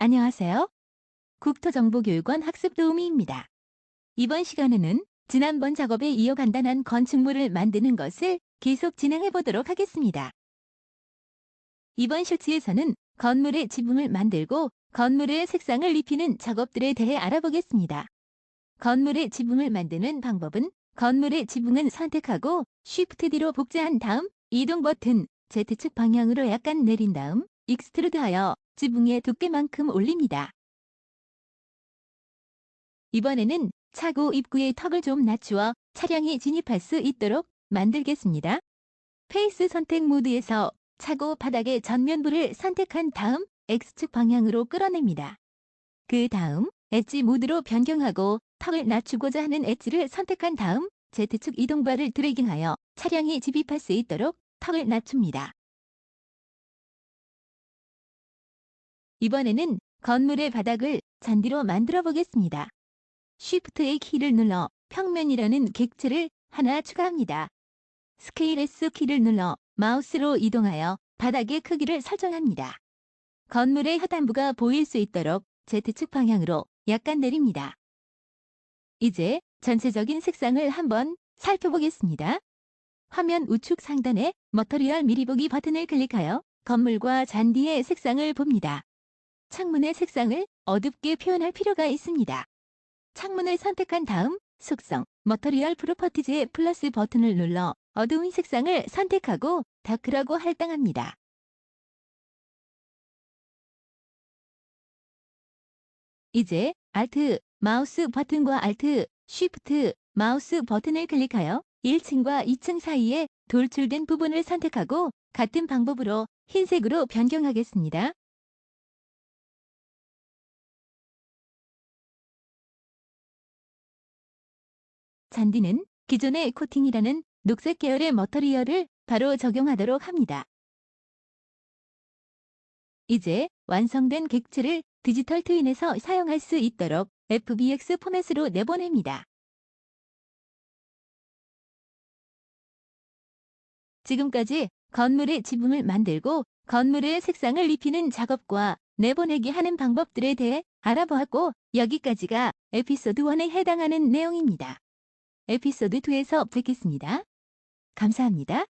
안녕하세요. 국토정보교육원 학습도우미입니다. 이번 시간에는 지난번 작업에 이어 간단한 건축물을 만드는 것을 계속 진행해 보도록 하겠습니다. 이번 실지에서는 건물의 지붕을 만들고 건물의 색상을 입히는 작업들에 대해 알아보겠습니다. 건물의 지붕을 만드는 방법은 건물의 지붕은 선택하고 Shift D로 복제한 다음 이동 버튼 Z축 방향으로 약간 내린 다음 익스트루드하여 지붕의 두께만큼 올립니다. 이번에는 차고 입구의 턱을 좀 낮추어 차량이 진입할 수 있도록 만들겠습니다. 페이스 선택 모드에서 차고 바닥의 전면부를 선택한 다음 X축 방향으로 끌어냅니다. 그 다음 엣지 모드로 변경하고 턱을 낮추고자 하는 엣지를 선택한 다음 Z축 이동바를 드래깅하여 차량이 진입할 수 있도록 턱을 낮춥니다. 이번에는 건물의 바닥을 잔디로 만들어 보겠습니다. Shift의 키를 눌러 평면이라는 객체를 하나 추가합니다. 스케일 S 키를 눌러 마우스로 이동하여 바닥의 크기를 설정합니다. 건물의 하단부가 보일 수 있도록 Z축 방향으로 약간 내립니다. 이제 전체적인 색상을 한번 살펴보겠습니다. 화면 우측 상단에 머터리얼 미리 보기 버튼을 클릭하여 건물과 잔디의 색상을 봅니다. 창문의 색상을 어둡게 표현할 필요가 있습니다. 창문을 선택한 다음 속성, 머터리얼 프로퍼티즈의 플러스 버튼을 눌러 어두운 색상을 선택하고 다크라고 할당합니다. 이제 Alt, 마우스 버튼과 Alt, Shift, 마우스 버튼을 클릭하여 1층과 2층 사이에 돌출된 부분을 선택하고 같은 방법으로 흰색으로 변경하겠습니다. 잔디는 기존의 코팅이라는 녹색 계열의 머터리얼을 바로 적용하도록 합니다. 이제 완성된 객체를 디지털 트윈에서 사용할 수 있도록 FBX 포맷으로 내보냅니다. 지금까지 건물의 지붕을 만들고 건물의 색상을 입히는 작업과 내보내기 하는 방법들에 대해 알아보았고 여기까지가 에피소드 1에 해당하는 내용입니다. 에피소드 2에서 뵙겠습니다. 감사합니다.